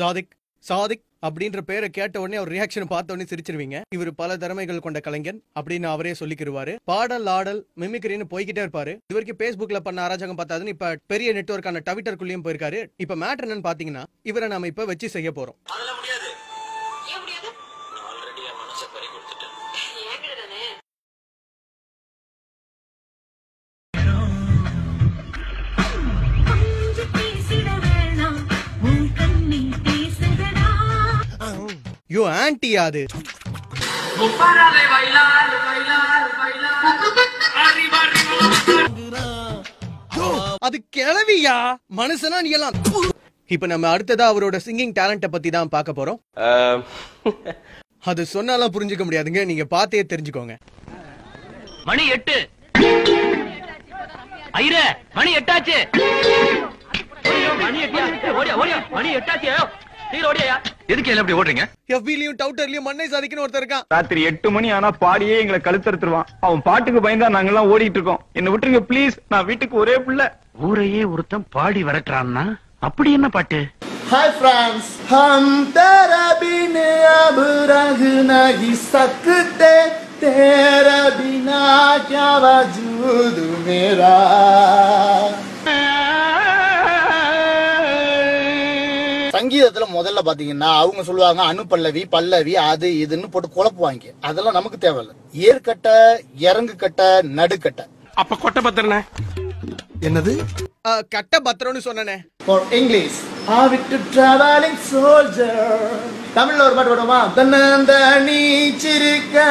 சாதிக் சாதிக் அப்படின்ற பேரை கேட்ட உடனே அவர் ரியாக்ஷன் பார்த்த உடனே சிரிச்சிருவீங்க. இவர் பல திறமைகள் கொண்ட கலைஞன் அப்படின்னு அவரே சொல்லிக்கிருவாரு. பாடல் ஆடல் மிமிக்ரின்னு போய்கிட்டே இருப்பாரு. இது வரைக்கும் பேஸ்புக்ல பண்ண அராஜகம் பார்த்தாதுன்னு இப்ப பெரிய நெட்வொர்க்கான ட்விட்டருக்குள்ளேயும் போயிருக்காரு. இப்ப மேட்டர் என்னன்னு பாத்தீங்கன்னா இவரை நாம இப்ப வச்சு செய்ய போறோம். யோ ஆன்டி அது அது கிளவியா மனுஷனா நீ எல்லாம். இப்ப நம்ம அடுத்ததா அவரோட சிங்கிங் டேலண்ட பத்தி தான் பார்க்க போறோம். அது சொன்னாலாம் புரிஞ்சுக்க முடியாதுங்க. நீங்க பார்த்தே தெரிஞ்சுக்கோங்க. மணி எட்டு. ஐர மணி எட்டாச்சு. மணி எட்டாச்சு. ஓடியா ஓடியா மணி எட்டாச்சு. எதுக்கு எல்லாம் இப்படி ஓடுறீங்க எஃபிலையும் டவுட்டர்லயும் மண்ணை சாதிக்கணும் ஒருத்தர் இருக்கான் ராத்திரி எட்டு மணி ஆனா பாடியே எங்களை கழுத்தறுத்துருவான் அவன் பாட்டுக்கு பயந்தா நாங்க எல்லாம் ஓடிட்டு இருக்கோம் என்ன விட்டுருங்க ப்ளீஸ் நான் வீட்டுக்கு ஒரே பிள்ளை ஊரையே ஒருத்தன் பாடி வரட்டுறான்னா அப்படி என்ன பாட்டு हाय फ्रेंड्स हम तेरा बिन अब रह नहीं सकते तेरा बिना क्या वजूद मेरा சங்கீதத்துல முதல்ல பாத்தீங்கன்னா அவங்க சொல்லுவாங்க அனு பல்லவி பல்லவி அது இதுன்னு போட்டு குழப்புவாங்க. அதெல்லாம் நமக்கு தேவையில்ல. ஏற்கட்ட இறங்கு கட்ட நடுக்கட்ட அப்ப கொட்டை பத்திரனே? என்னது? கட்ட பத்திரம்னு சொன்னனே. For English. Have to traveling soldier. தமிழ்ல ஒரு பாட்டு பாடுமா தன்னந்தனி சிரிக்க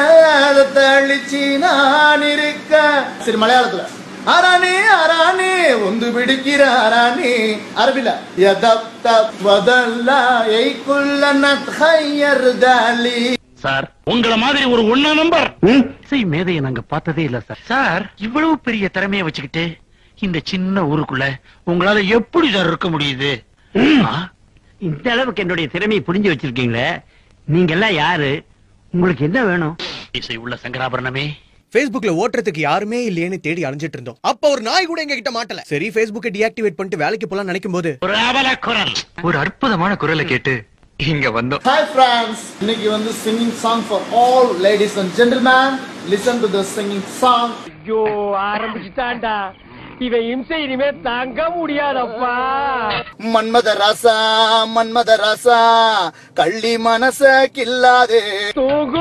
அதை தள்ளிச்சு நான் இருக்க. சரி மலையாளத்துல. அரானே அரானே ஒந்து பிடிக்கிற அரானே அரபில சார் உங்கள மாதிரி ஒரு ஒண்ணா நம்பர். இசை மேதையை நாங்க பார்த்ததே இல்ல சார். சார் இவ்வளவு பெரிய திறமைய வச்சுக்கிட்டு இந்த சின்ன ஊருக்குள்ள உங்களால எப்படி சார் இருக்க முடியுது? இந்த அளவுக்கு என்னுடைய திறமையை புரிஞ்சு வச்சிருக்கீங்களே? நீங்க எல்லாம் யாரு? உங்களுக்கு என்ன வேணும்? இசை உள்ள சங்கராபரணமே. Facebookல ஓட்டுறதுக்கு யாருமே இல்லையேன்னு தேடி அலைஞ்சிட்டு இருந்தோம். அப்ப ஒரு நாய் கூட எங்க கிட்ட மாட்டல. சரி Facebookஐ டீஆக்டிவேட் பண்ணிட்டு வேலைக்கு போலாம் நினைக்கும் போது ஒரு அவல குரல். ஒரு அற்புதமான குரலை கேட்டு இங்க வந்தோம். Hi friends, இன்னைக்கு வந்து singing song for all ladies and gentlemen. Listen to the singing song. ஐயோ ஆரம்பிச்சுட்டான்டா. இவன் இம்சை இனிமே தாங்க முடியாதப்பா. மன்மத ராசா மன்மத ராசா கள்ளி மனச கில்லாதே தூங்கும்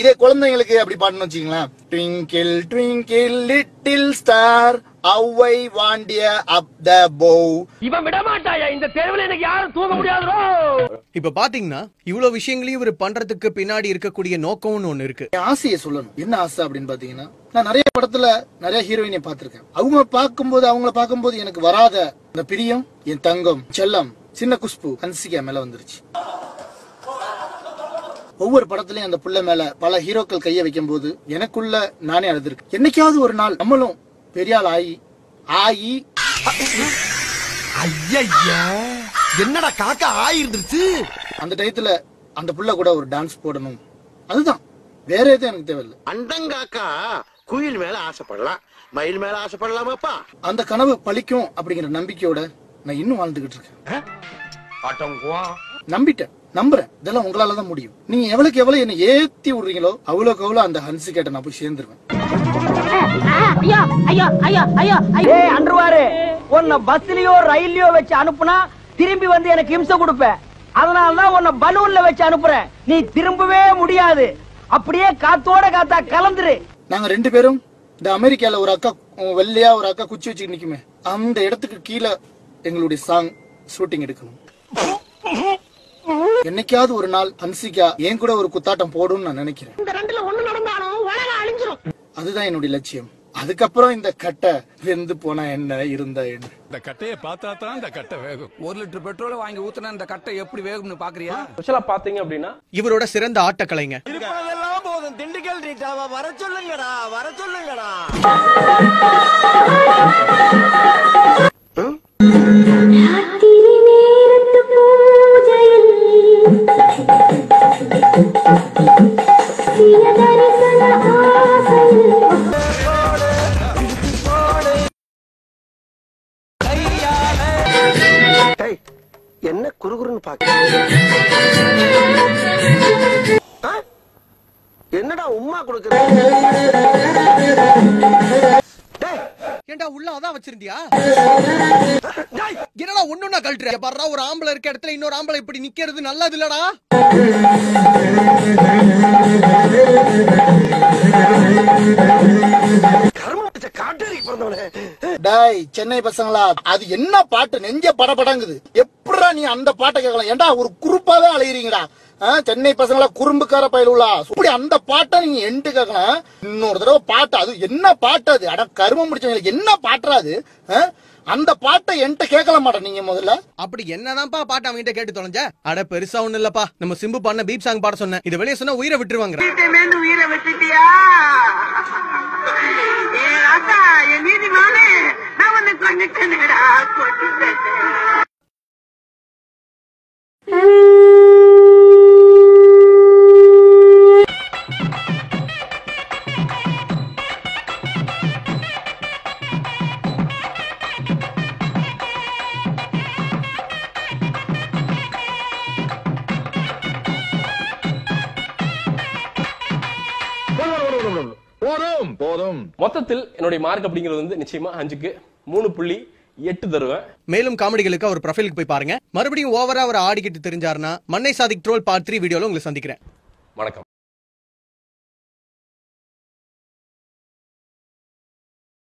இதே குழந்தைங்களுக்கு அப்படி பாடணும் வச்சுங்களேன் twinkle twinkle little star Avvai வாண்டிய அப் த போ இவன் விட மாட்டாயா இந்த தெருவில் எனக்கு யாரும் தூங்க முடியாதோ இப்ப பாத்தீங்கன்னா இவ்வளவு விஷயங்களையும் இவர் பண்றதுக்கு பின்னாடி இருக்கக்கூடிய நோக்கம்னு ஒண்ணு இருக்கு. ஆசையை சொல்லணும். என்ன ஆசை அப்படின்னு பாத்தீங்கன்னா நான் நிறைய படத்துல நிறைய ஹீரோயினை பார்த்திருக்கேன். அவங்க பார்க்கும்போது அவங்கள பார்க்கும்போது எனக்கு வராத இந்த பிரியம் என் தங்கம் செல்லம் சின்ன குஷ்பு ஹன்சிகா மேல வந்துருச்சு. ஒவ்வொரு படத்துலயும் அந்த புள்ள மேல பல ஹீரோக்கள் கைய வைக்கும் போது எனக்குள்ள நானே அழுதுருக்கு. என்னைக்காவது ஒரு நாள் நம்மளும் பெரிய ஆள் ஆகி ஆகி ஐயா என்னடா காக்கா ஆயிருந்துருச்சு? அந்த டயத்துல அந்த புள்ள கூட ஒரு டான்ஸ் போடணும். அதுதான். வேற எதுவும் எனக்கு தேவையில்லை. அண்டங்காக்கா குயில் மேல ஆசைப்படலாம். மயில் மேல ஆசைப்படலாமாப்பா? அந்த கனவு பலிக்கும் அப்படிங்கிற நம்பிக்கையோட நான் இன்னும் வாழ்ந்துகிட்டு இருக்கேன். நம்பிட்டேன். நம்புறேன். இதெல்லாம் உங்களால தான் முடியும். நீங்க எவ்வளவுக்கு எவ்வளவு என்ன ஏத்தி விடுறீங்களோ அவ்வளவுக்கு அவ்வளவு அந்த ஹன்சி கேட்ட நான் போய் சேர்ந்துருவேன். அன்றுவாரு உன்னை பஸ்லயோ ரயில்லயோ வச்சு அனுப்புனா திரும்பி வந்து எனக்கு இம்சை கொடுப்ப. அதனால தான் உன்னை பலூன்ல வச்சு அனுப்புறேன். நீ திரும்பவே முடியாது. அப்படியே காத்தோட காத்தா கலந்துரு. நாங்க ரெண்டு பேரும் இந்த அமெரிக்கால ஒரு அக்கா வெள்ளையா ஒரு அக்கா குச்சி வச்சுட்டு நிக்குமே. அந்த இடத்துக்கு கீழே எங்களுடைய சாங் ஷூட்டிங் எடுக்கணும். என்னைக்காவது ஒரு நாள் ஹன்சிகா என் கூட ஒரு குத்தாட்டம் போடும்னு நான் நினைக்கிறேன். இந்த ரெண்டுல ஒண்ணு நடந்தாலும் உலகம் அழிஞ்சிரும். அதுதான் என்னுடைய லட்சியம். அதுக்கப்புறம் இந்த கட்டை வெந்து போனா என்ன இருந்தா என்ன? இந்த கட்டைய பார்த்தா தான் இந்த கட்டை வேகும். ஒரு லிட்டர் பெட்ரோல வாங்கி ஊத்துனா இந்த கட்டை எப்படி வேகும்னு பாக்குறியா? ஸ்பெஷலா பாத்தீங்க அப்படின்னா இவரோட சிறந்த ஆட்டக்கலைங்க. இருப்பதெல்லாம் போதும். திண்டுக்கல் ரீட்டாவா? வர சொல்லுங்கடா. வர சொல்லுங்கடா. என்ன குறுகுறுன்னு பாக்க என்னடா உம்மா கொடுக்குற? ஏன்டா உள்ள அதான் வச்சிருந்தியா? என்னடா ஒண்ணுன்னா கழட்டுற? பாரு ஒரு ஆம்பளை இருக்க இடத்துல இன்னொரு ஆம்பளை இப்படி நிக்கிறது நல்லது இல்லடா டேய் சென்னை பசங்களா அது என்ன பாட்டு? நெஞ்ச படபடங்குது. எப்படிடா நீ அந்த பாட்டை கேட்கலாம்? ஏன்டா ஒரு குறுப்பாவே அலையிறீங்கடா. சென்னை பசங்களா குறும்புக்கார பயலுலா இப்படி அந்த பாட்டை நீங்க எண்டு கேட்கலாம் இன்னொரு தடவை பாட்டு அது என்ன பாட்டு அது? அட கருமம் முடிச்சவங்களுக்கு என்ன பாட்டுறா அது? அந்த பாட்டை என்கிட்ட கேட்கல மாட்டேன் நீங்க முதல்ல. அப்படி என்னதான்ப்பா பாட்டு அவன்கிட்ட கேட்டு தொலைஞ்ச? அட பெருசா ஒண்ணு இல்லப்பா. நம்ம சிம்பு பண்ண பீப் சாங் பாட சொன்னேன். இது வெளியே சொன்னா உயிரை விட்டுருவாங்க உயிரை மானே நான் போதும். மொத்தத்தில் என்னுடைய மார்க் அப்படிங்கிறது வந்து நிச்சயமா அஞ்சுக்கு மூணு புள்ளி எட்டு தருவேன் மேலும் காமெடிகளுக்கு அவர் ப்ரொஃபைலுக்கு போய் பாருங்க. மறுபடியும் ஓவரா அவர் ஆடிக்கிட்டு தெரிஞ்சாருன்னா மண்ணை சாதிக் ட்ரோல் பார்ட் த்ரீ வீடியோல உங்களை சந்திக்கிறேன். வணக்கம்.